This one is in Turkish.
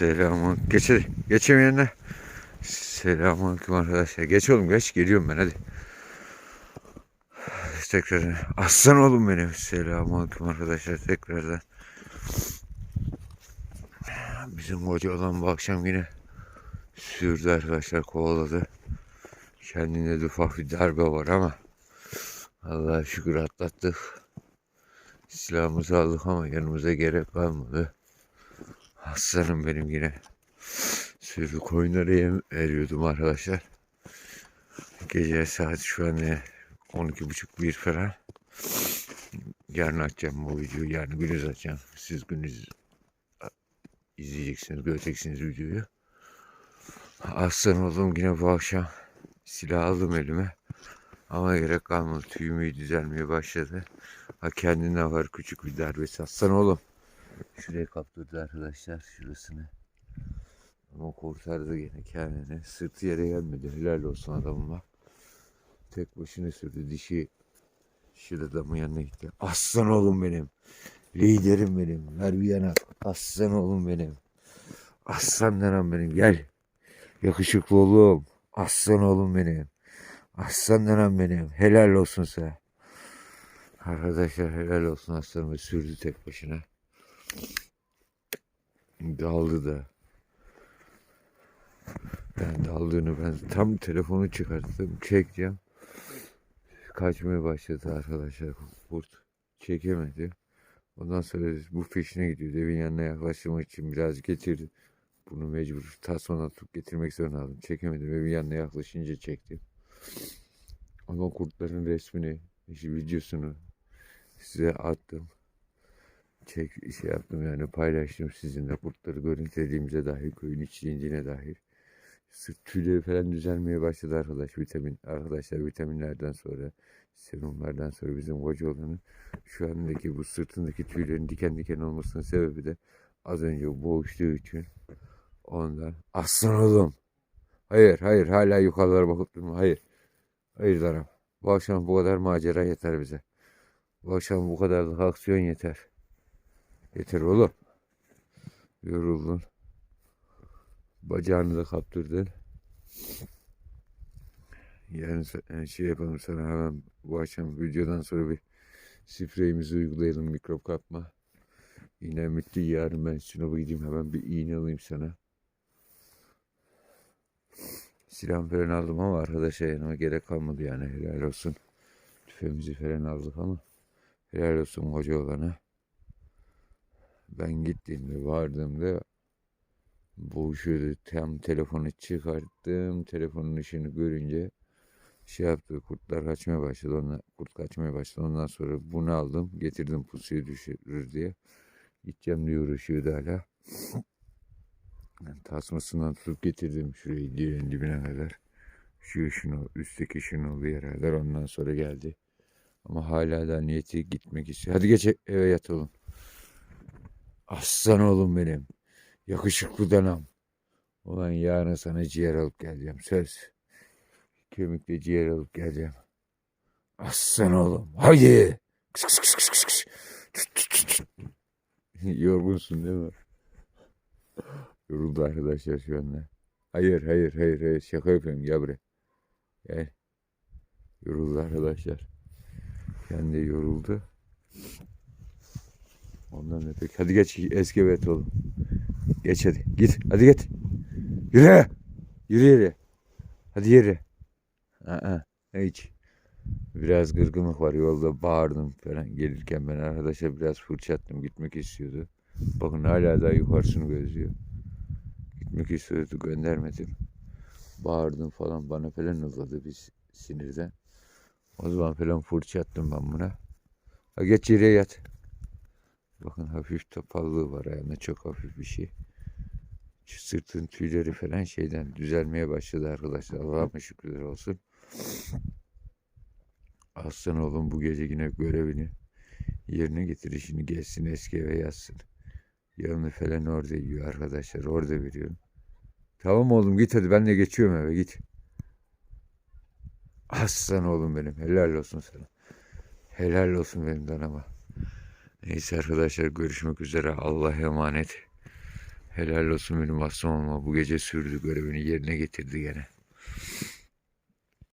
Selamun. Geç hadi. Geçemeyenler. Selamünaleyküm arkadaşlar. Geç oğlum geç. Geliyorum ben hadi. Tekrar. Aslan oğlum benim. Selamünaleyküm arkadaşlar tekrardan. Bizim hoca olan bu akşam yine sürdü arkadaşlar kovaladı. Kendine de ufak bir darbe var ama Allah'a şükür atlattık. Silahımızı aldık ama yanımıza gerek kalmadı. Aslanım benim yine. Sürü koyunları yem veriyordum arkadaşlar. Gece saat şu an ne? 12.30 bir falan. Yarın açacağım bu videoyu. Yarın gündüz açacağım. Siz gündüz izleyeceksiniz, göreceksiniz videoyu. Aslan oldum yine bu akşam. Silah aldım elime. Ama gerek kalmadı. Tüyüm iyi düzelmeye başladı. Ha kendine var küçük bir darbesi. Aslan oğlum. Şuraya kaptırdı arkadaşlar şurasını. Ama kurtardı gene kendini. Sırtı yere gelmedi. Helal olsun adamıma. Tek başına sürdü. Dişi adamın yanına gitti. Aslan oğlum benim. Liderim benim. Ver bir yana. Aslan oğlum benim. Aslan nenem benim. Gel. Yakışıklı oğlum. Aslan oğlum benim. Aslan nenem benim. Helal olsun sana. Arkadaşlar helal olsun aslanıma sürdü tek başına. Daldı da. Ben daldığını ben tam telefonu çıkarttım. Çekeceğim. Kaçmaya başladı arkadaşlar kurt. Çekemedi. Ondan sonra bu peşine gidiyor. Evin yanına yaklaşmak için biraz getirdi. Bunu mecbur tasmana tutup getirmek zorunda aldım. Çekemedim. Evin yanına yaklaşınca çektim. Ama kurtların resmini, işte videosunu size attım. Çek şey yaptım yani paylaştım sizinle kurtları görüntülediğimize dair köyün içliğine dair. Sırt tüyleri falan düzelmeye başladı arkadaş vitamin arkadaşlar vitaminlerden sonra serumlardan sonra bizim koca olanın şu andaki bu sırtındaki tüylerin diken diken olmasının sebebi de az önce boğuştuğu için ondan aslan oğlum! Hayır hayır hala yukarılara bakıp durma hayır. Hayır Daram bu akşam bu kadar macera yeter bize. Bu akşam bu kadarlık aksiyon yeter yeter oğlum yoruldun bacağını da kaptırdın e, şey yapalım sana hemen bu akşam videodan sonra bir spreyimizi uygulayalım mikrop kapma İğne bitti yarın ben Sinop'a gideyim hemen bir iğne alayım sana. Silah falan aldım ama arkadaşa yanıma gerek kalmadı yani helal olsun. Tüfeğimizi falan aldık ama helal olsun hoca olana. Ben gittiğimde vardığımda boğuşuyordu. Tam telefonu çıkarttım. Telefonun ışığını görünce şey yaptı. Kurtlar kaçmaya başladı. Ondan, kurt kaçmaya başladı. Ondan sonra bunu aldım. Getirdim pusuyu düşürür diye. Gideceğim diye uğraşıyordu hala. Yani tasmasından tutup getirdim şurayı direğin dibine kadar. Şu ışın o, üstteki ışın olduğu yere kadar ondan sonra geldi. Ama hala da niyeti gitmek istiyor. Hadi geç eve yat oğlum. Aslan oğlum benim. Yakışıklı danam. Ulan yarın sana ciğer alıp geleceğim. Söz. Kemikle ciğer alıp geleceğim. Aslan oğlum. Haydi. Kıs kıs kıs kıs kıs. Yorgunsun değil mi? Yoruldu arkadaşlar şu anda. Hayır hayır hayır hayır şaka yapıyorum gel buraya. Gel. Yoruldu arkadaşlar. Kendi yoruldu. Ondan da pek. Hadi geç eski evet oğlum. Geç hadi. Git. Hadi git. Yürü. Yürü yürü. Hadi yürü. Aa, hiç. Biraz gırgınlık var. Yolda bağırdım falan gelirken ben arkadaşa biraz fırçattım. Gitmek istiyordu. Bakın hala daha yukarısını gözlüyor. Gitmek istiyordu. Göndermedim. Bağırdım falan. Bana falan uzadı biz sinirden. O zaman falan fırça attım ben buna. Ha geç yere yat. Bakın hafif topallığı var ayağında çok hafif bir şey. Şu Sırtın tüyleri falan şeyden düzelmeye başladı arkadaşlar. Allah'a şükürler olsun. Aslan oğlum bu gece yine görevini yerine getirişini gelsin eski eve yatsın. Yanını falan orada yiyor arkadaşlar. Orada veriyorum. Tamam oğlum git hadi ben de geçiyorum eve git. Aslan oğlum benim. Helal olsun sana. Helal olsun benim danama. Neyse arkadaşlar görüşmek üzere. Allah'a emanet. Helal olsun benim aslanıma. Bu gece sürdü görevini yerine getirdi gene.